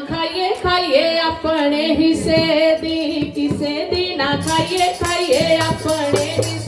ਖਾਈਏ ਖਾਈਏ ਆਪਣੇ ਹਿੱਸੇ ਦੀ ਕਿਸੇ ਦੀ ਨਾ ਖਾਈਏ ਖਾਈਏ ਆਪਣੇ ਹਿੱਸੇ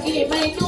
给你们